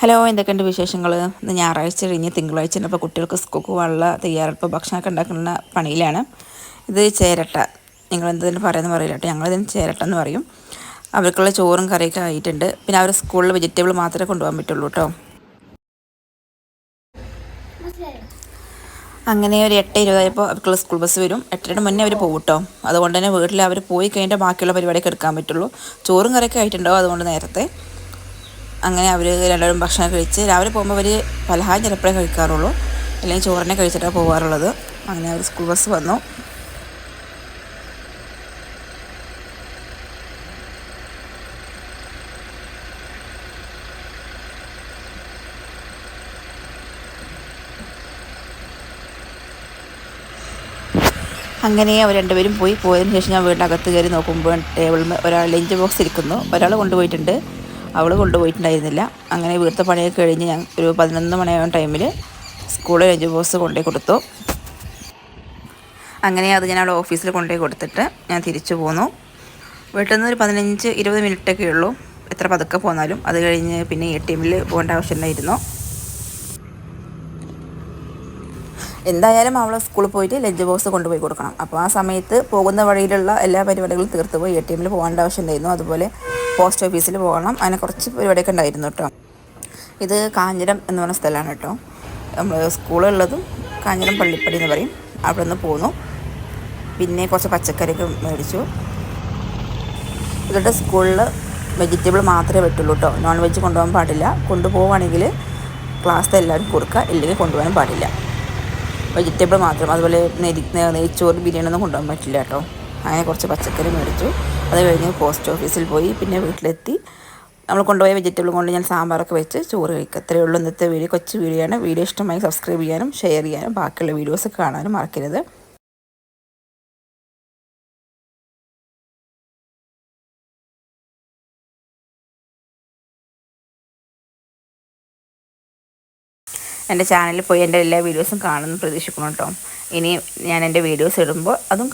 Hello എന്തൊക്കെയുണ്ട് വിശേഷങ്ങൾ ഇന്ന് ഞായറാഴ്ച കഴിഞ്ഞ് തിങ്കളാഴ്ച അപ്പോൾ കുട്ടികൾക്ക് സ്കൂൾക്ക് വള്ള തയ്യാറെടുപ്പ് ഭക്ഷണമൊക്കെ ഉണ്ടാക്കുന്ന പണിയിലാണ്. ഇത് ചേരട്ട. നിങ്ങൾ എന്തെങ്കിലും പറയുന്നത് പറയില്ല കേട്ടോ ഞങ്ങളിതിന് ചേരട്ട എന്ന് പറയും. അവർക്കുള്ള ചോറും കറിയൊക്കെ ആയിട്ടുണ്ട്. പിന്നെ അവർ സ്കൂളിൽ വെജിറ്റബിൾ മാത്രമേ കൊണ്ടുപോകാൻ പറ്റുള്ളൂ കേട്ടോ. അങ്ങനെ ഒരു എട്ട് ഇരുപതായപ്പോൾ അവർക്കുള്ള സ്കൂൾ ബസ് വരും. എട്ടരയുടെ മുന്നേ അവർ പോകും കേട്ടോ. അതുകൊണ്ട് തന്നെ വീട്ടിൽ അവർ പോയി കഴിഞ്ഞിട്ട് ബാക്കിയുള്ള പരിപാടിയൊക്കെ എടുക്കാൻ പറ്റുള്ളൂ. ചോറും കറിയൊക്കെ ആയിട്ടുണ്ടാവും അതുകൊണ്ട് നേരത്തെ. അങ്ങനെ അവർ രണ്ടുപേരും ഭക്ഷണം കഴിച്ച് രാവിലെ പോകുമ്പോൾ അവർ പലഹാരം ചിലപ്പോഴേ കഴിക്കാറുള്ളൂ. അല്ലെങ്കിൽ ചോറിനെ കഴിച്ചിട്ടാണ് പോകാറുള്ളത് അങ്ങനെ അവർ സ്കൂൾ ബസ് വന്നു. അങ്ങനെ അവർ രണ്ടുപേരും പോയി പോയതിന് ശേഷം ഞാൻ വീടിനകത്ത് കയറി നോക്കുമ്പോൾ ടേബിളിൽ ഒരാൾ ലഞ്ച് ബോക്സ് ഇരിക്കുന്നു. ഒരാൾ കൊണ്ടുപോയിട്ടുണ്ട്. അവൾ കൊണ്ടുപോയിട്ടുണ്ടായിരുന്നില്ല. അങ്ങനെ വീട്ടിലെ പണിയൊക്കെ കഴിഞ്ഞ് ഞാൻ ഒരു പതിനൊന്ന് മണിയാവുന്ന ടൈമിൽ സ്കൂളിൽ ലഞ്ച് ബോക്സ് കൊണ്ടുപോയി കൊടുത്തു. അങ്ങനെ അത് ഞാൻ അവിടെ ഓഫീസിൽ കൊണ്ടുപോയി കൊടുത്തിട്ട് ഞാൻ തിരിച്ചു പോന്നു. വീട്ടിൽ നിന്ന് ഒരു പതിനഞ്ച് ഇരുപത് മിനിറ്റൊക്കെ ഉള്ളൂ. എത്ര പതുക്കെ പോന്നാലും. അത് കഴിഞ്ഞ് പിന്നെ എ ടി എമ്മിൽ പോകേണ്ട ആവശ്യമുണ്ടായിരുന്നു എന്തായാലും അവളെ സ്കൂളിൽ പോയിട്ട് ലഞ്ച് ബോക്സ് കൊണ്ടുപോയി കൊടുക്കണം. അപ്പോൾ ആ സമയത്ത് പോകുന്ന വഴിയിലുള്ള എല്ലാ പരിപാടികളും തീർത്ത് പോയി എ ടി എമ്മിൽ പോകേണ്ട ആവശ്യമുണ്ടായിരുന്നു അതുപോലെ പോസ്റ്റ് ഓഫീസിൽ പോകണം. അങ്ങനെ കുറച്ച് പരിപാടിയൊക്കെ ഉണ്ടായിരുന്നു കേട്ടോ. ഇത് കാഞ്ഞിരം എന്ന് പറഞ്ഞ സ്ഥലമാണ് കേട്ടോ. നമ്മൾ സ്കൂളുള്ളതും കാഞ്ഞിരം പള്ളിപ്പടി എന്ന് പറയും. അവിടെ നിന്ന് പോന്നു. പിന്നെ കുറച്ച് പച്ചക്കറിയൊക്കെ മേടിച്ചു. ഇവരുടെ സ്കൂളിൽ വെജിറ്റബിൾ മാത്രമേ പറ്റുള്ളൂ കേട്ടോ. നോൺ വെജ് കൊണ്ടുപോകാൻ പാടില്ല. കൊണ്ടുപോവുകയാണെങ്കിൽ ക്ലാസ്സിൽ എല്ലാവരും കൊടുക്കുക. ഇല്ലെങ്കിൽ കൊണ്ടുപോകാനും പാടില്ല. വെജിറ്റബിൾ മാത്രം. അതുപോലെ നെരി നെയ്ച്ചോറ് ബിരിയാണി ഒന്നും കൊണ്ടുപോകാൻ പറ്റില്ല കേട്ടോ. അങ്ങനെ കുറച്ച് പച്ചക്കറി മേടിച്ചു. അത് കഴിഞ്ഞ് പോസ്റ്റ് ഓഫീസിൽ പോയി പിന്നെ വീട്ടിലെത്തി. നമ്മൾ കൊണ്ടുപോയ വെജിറ്റബിൾ കൊണ്ട് ഞാൻ സാമ്പാറൊക്കെ വെച്ച് ചോറ് കഴിക്കുക അത്രയേ ഉള്ളൂ ഇന്നത്തെ വീഡിയോ. കൊച്ചു വീഡിയോ ആണ്. വീഡിയോ ഇഷ്ടമായി സബ്സ്ക്രൈബ് ചെയ്യാനും ഷെയർ ചെയ്യാനും ബാക്കിയുള്ള വീഡിയോസ് കാണാനും മറക്കരുത്. എന്റെ ചാനലിൽ പോയി എന്റെ എല്ലാ വീഡിയോസും ഇനി ഞാൻ എന്റെ വീഡിയോസ് അതും